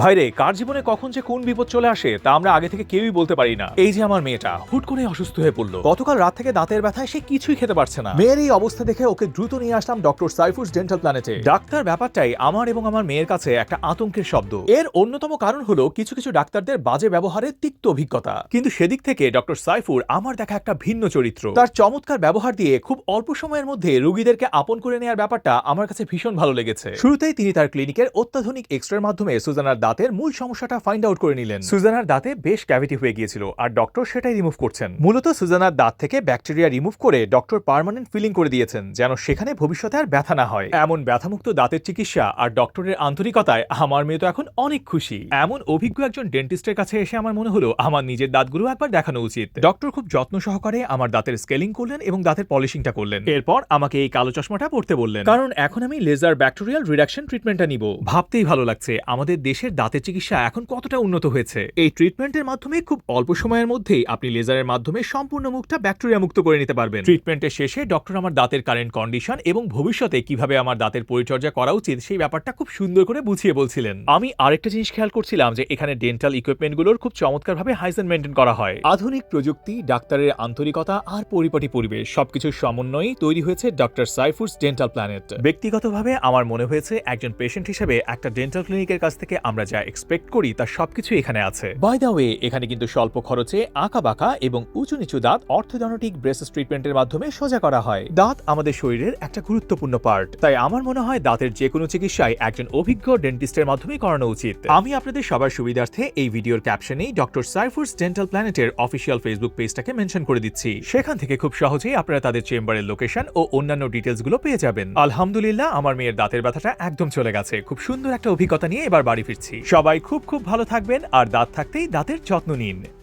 ভাইরে কার জীবনে কখন যে কোন বিপদ চলে আসে, তা আমরা আগে থেকে কেউই বলতে পারি না। এই যে আমার মেয়েটা, হুট করে অসুস্থ হয়ে পড়ল। গতকাল রাত থেকে দাঁতের ব্যথায় সে কিছুই খেতে পারছে না। মেয়ের এই অবস্থা দেখে ওকে দ্রুত নিয়ে আসলাম ডক্টর সাইফুস ডেন্টাল প্ল্যানেটে। ডাক্তার ব্যাপারটাই আমার এবং আমার মেয়ের কাছে একটা আতঙ্কের শব্দ। এর অন্যতম কারণ হলো কিছু কিছু ডাক্তারদের বাজে ব্যবহারের তিক্ত অভিজ্ঞতা। কিন্তু সেদিক থেকে ডক্টর সাইফুর আমার দেখা একটা ভিন্ন চরিত্র। তার চমৎকার ব্যবহার দিয়ে খুব অল্প সময়ের মধ্যে রোগীদেরকে আপন করে নেওয়ার ব্যাপারটা আমার কাছে ভীষণ ভালো লেগেছে। শুরুতেই তিনি তার ক্লিনিকের অত্যাধুনিক এক্সরের মাধ্যমে সুজানার দাঁতের মূল সমস্যাটা ফাইন্ড আউট করে নিলেন। সুজানার দাঁতে বেশ ক্যাভিটি হয়ে গিয়েছিল আর ডক্টর সেটাই রিমুভ করছেন। মূলত সুজানার দাঁত থেকে ব্যাকটেরিয়া রিমুভ করে ডক্টর পার্মানেন্ট ফিলিং করে দিয়েছেন, যেন সেখানে ভবিষ্যতে আর ব্যথা না হয়। এমন ব্যথামুক্ত দাঁতের চিকিৎসা আর ডক্টরের আন্তরিকতায় আমার মেয়ে তো এখন অনেক খুশি। এমন অভিজ্ঞ একজন ডেন্টিস্টের কাছে এসে আমার মনে হলো, আমার নিজের দাঁতগুলো একবার দেখানো উচিত। ডক্টর খুব যত্ন সহকারে আমার দাঁতের স্কেলিং করলেন এবং দাঁতের পলিশিংটা করলেন। এরপর আমাকে এই কালো চশমাটা পড়তে বললেন। কারণ এখন আমি লেজার ব্যাকটেরিয়াল রিডাকশন ট্রিটমেন্টটা নিব। ভাবতেই ভালো লাগছে, আমাদের দেশের দাঁতের চিকিৎসা এখন কতটা উন্নত হয়েছে? এই ট্রিটমেন্টের মাধ্যমে খুব অল্প সময়ের মধ্যেই আপনি লেজারের মাধ্যমে সম্পূর্ণ মুখটা ব্যাকটেরিয়া মুক্ত করে নিতে পারবেন। ট্রিটমেন্টের শেষে ডক্টর আমার দাঁতের কারেন্ট কন্ডিশন এবং ভবিষ্যতে কীভাবে আমার দাঁতের পরিচর্যা করা উচিত সেই ব্যাপারটা খুব সুন্দর করে বুঝিয়ে বলছিলেন। আমি আরেকটা জিনিস খেয়াল করছিলাম যে এখানে ডেন্টাল ইকুইপমেন্টগুলোর খুব চমৎকারভাবে হাইজেন মেনটেন করা হয়। আধুনিক প্রযুক্তি, ডাক্তারের আন্তরিকতা আর পরিপাটি পরিবেশ সবকিছুর সমন্বয়েই তৈরি হয়েছে ডক্টর সাইফুডস ডেন্টাল প্ল্যানেট ব্যক্তিগতভাবে আমার মনে হয়েছে একজন পেশেন্ট হিসেবে একটা ডেন্টাল ক্লিনিকের কাছ থেকে আমরা যা এক্সপেক্ট করি তার সবকিছু এখানে আছে। বাই দা ওয়ে এখানে কিন্তু স্বল্প খরচে আঁকা বাঁকা এবং উঁচু নিচু দাঁত অর্থোডন্টিক ব্রেসেস ট্রিটমেন্টের মাধ্যমে সোজা করা হয়। দাঁত আমাদের শরীরের একটা গুরুত্বপূর্ণ পার্ট তাই আমার মনে হয় দাঁতের যে কোনো চিকিৎসায় একজন অভিজ্ঞ ডেন্টিস্টের মাধ্যমেই করানো উচিত। আমি আপনাদের সবার সুবিধার্থে এই ভিডিওর ক্যাপশনেই ডক্টর সাইফুডস ডেন্টাল প্ল্যানেটের অফিসিয়াল ফেসবুক পেজটাকে মেনশন করে দিচ্ছি। সেখান থেকে খুব সহজেই আপনারা তাদের চেম্বারের লোকেশন ও অন্যান্য ডিটেলসগুলো পেয়ে যাবেন। আলহামদুলিল্লাহ আমার মেয়ের দাঁতের ব্যথাটা একদম চলে গেছে। খুব সুন্দর একটা অভিজ্ঞতা নিয়ে এবার বাড়ি ফিরছি। সবাই খুব খুব ভালো থাকবেন আর দাঁত থাকতেই দাঁতের যত্ন নিন।